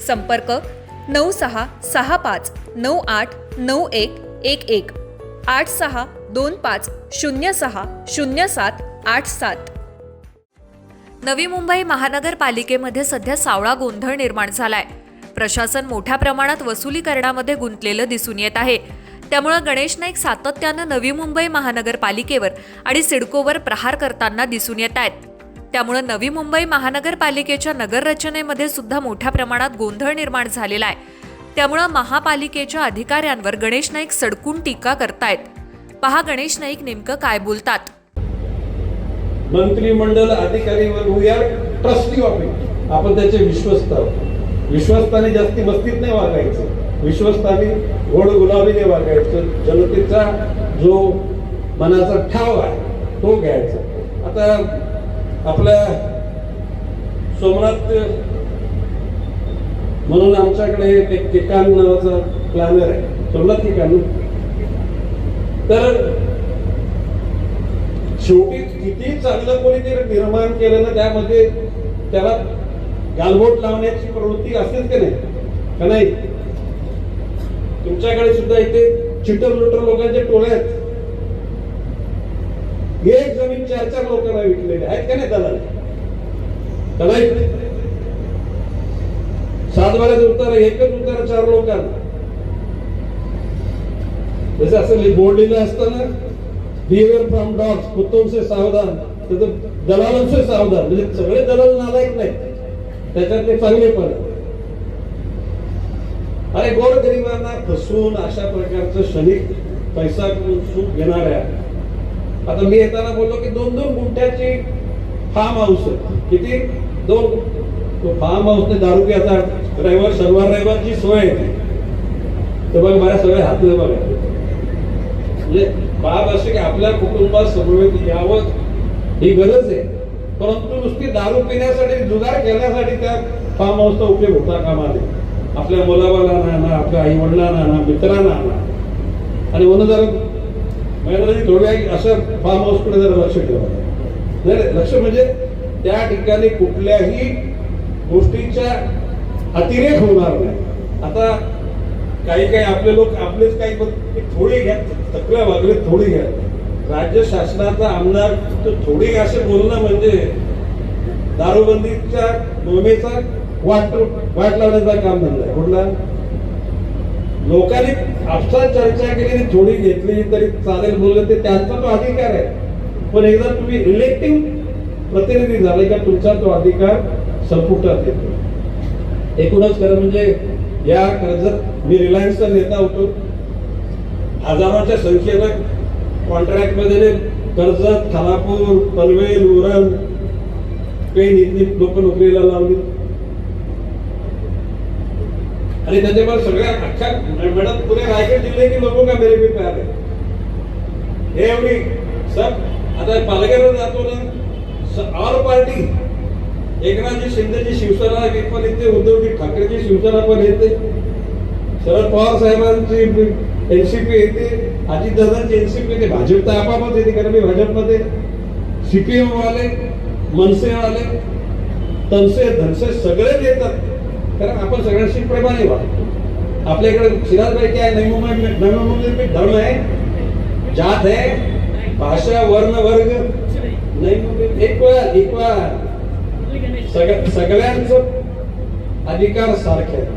संपर्क नऊ सहा सहा पाच नऊ आठ नऊ एक एक एक. आठ सहा दोन पाच शून्य सहा शून्य सात आठ सात. नवी मुंबई महानगरपालिकेमध्ये सध्या सावळा गोंधळ निर्माण झालाय. प्रशासन मोठ्या प्रमाणात वसुली करण्यामध्ये गुंतलेलं दिसून येत आहे. त्यामुळं गणेश नाईक सातत्यानं नवी मुंबई महानगरपालिकेवर आणि सिडकोवर प्रहार करताना दिसून येत आहेत. त्यामुळे नवी मुंबई महानगरपालिकेच्या नगररचनेमध्ये सुद्धा मोठ्या प्रमाणात गोंधळ निर्माण झालेला आहे. त्यामुळं महापालिकेच्या अधिकाऱ्यांवर गणेश नाईक सडकून टीका करतायत. पहा गणेश नाईक नेमकं काय बोलतात. मंत्रिमंडळ अधिकारी ट्रस्टी ऑफ आपण त्याचे विश्वस्त विश्वस्ताने जास्ती मस्तीत नाही वागायचं. विश्वस्ताने घोड गुलाबीने वागायचं. जनतेचा जो मनाचा ठाव आहे तो घ्यायचा. आता आपल्या सोमनाथ म्हणून आमच्याकडे एक केकान नावाचा प्लॅनर आहे. सोमनाथ ठिकाण तर शेवटी किती चांगलं कोणीतरी निर्माण केलं ना त्यामध्ये त्याला गालबोट लावण्याची प्रवृत्ती असेल की नाही? का नाही? तुमच्याकडे सुद्धा इथे चिटर लुटर लोकांचे टोळे आहेत. एक जमीन चार चार लोकांना विकलेली आहेत का नाही दलाल? का सातबाऱ्याचा सात एकच उत्तर चार लोकांना. जसं असं बोर्ड लिहिलं असतं ना बिहेवियर फ्रॉम डॉग्स कुत्तों सावधान त्याचं दलालांचे सावधान म्हणजे सगळे दलाल नालायक नाही त्याच्यातले चांगले पण अरे गोरगरिबांना गरिबांना अशा प्रकारचं क्षणिक पैसा सुख घेणाऱ्या आता मी येताना बोललो की दोन दोन गुंठ्याची फार्म हाऊस किती? दोन फार्म हाऊस दारू घ्यायचा रविवार शनिवार रविवारची सोय आहे तर बघ मला सगळे हातले बघा. म्हणजे बाब असे की आपल्या कुटुंबात समवेत यावं ही गरज आहे. परंतु नुसती दारू पिण्यासाठी जुगार केल्यासाठी त्या फार्म हाऊसचा उपयोग होता कामा नये. आपल्या मुलाबाला आणा आपल्या आई वडिलांना आणा मित्रांना आणा आणि म्हणून जर महिन्याची थोडी आहे असं फार्म हाऊसकडे जरा लक्ष ठेवा. नाही नाही, लक्ष म्हणजे त्या ठिकाणी कुठल्याही गोष्टींचा अतिरेक होणार नाही. आता काही काही आपले लोक आपलेच काही थोडी घ्या तक्रार वागले थोडी घ्या. राज्य शासनाचा आमदार तो थोडी असे बोलणं म्हणजे दारूबंदीच्या मोहिमेचा वाट वाट लावण्याचा काम धंदा आहे. कुठला? लोकांनी आपसात चर्चा केली थोडी घेतली तरी चालेल बोललं ते त्यांचा तो अधिकार आहे. पण एकदा तुम्ही इलेक्टिव्ह प्रतिनिधी झाले का तुमचा तो अधिकार संपुष्टात येतो. एकूणच खरं म्हणजे या कर्जत मी रिलायन्सचा नेता होतो. हजारोच्या संख्येनं कॉन्ट्रॅक्टमध्ये कर्जत खालापूर पनवेल उरण पेन इथली लोक नोकरीला लावली. आणि त्याच्यामुळे सगळ्या अख्ख्या मॅडम पुरे रायगड जिल्हे की लोक का मेरे भी प्यार हे एवढी सब आता पालघरला जातो ना ऑल पार्टी एकनाथजी शिंदेची शिवसेना एक पण येते उद्धवजी ठाकरेची शिवसेना पण येते. शरद पवार साहेबांची एनसीपी येते अजितदादांची एनसीपी येते. भाजप तर आपापच येते कारण मी भाजपमध्ये. सीपीएम वाले मनसे वाले तनसे धनसे सगळेच येतात. कारण आपण सगळ्यांशी प्रेमाने वागतो आपल्याकडे सिराजभाई काय नवी मुंबई में- नवी मुंबई धर्म आहे. जात आहे. भाषा वर्ण वर्ग नवी मुंबई इक्वल इक्वल सगळ्या सगळ्यांच अधिकार सारखे आहेत.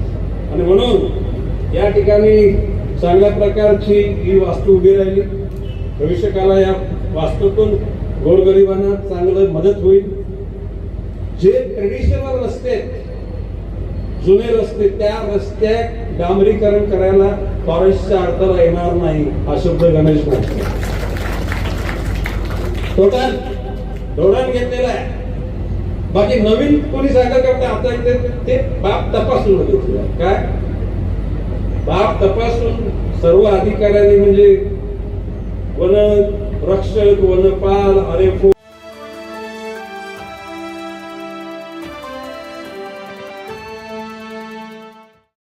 आणि म्हणून या ठिकाणी चांगल्या प्रकारची ही वास्तू उभी राहिली. भविष्यकाला या वास्तूतून गोरगरिबांना चांगलं मदत होईल. जे ट्रेडिशनल रस्ते आहेत, जुने रस्ते त्या रस्त्यात डांबरीकरण करायला फॉरेस्टचा अडथळा येणार नाही हा शब्द गणेश म्हणतो. टोटल धोरण घेतलेलं आहे. बाकी नवीन कोणी सांगत करता आता आता इथे ते बाप तपासून घेतलं काय? बाप तपासून सर्व अधिकाऱ्यांनी म्हणजे वन रक्षक वनपाल अरे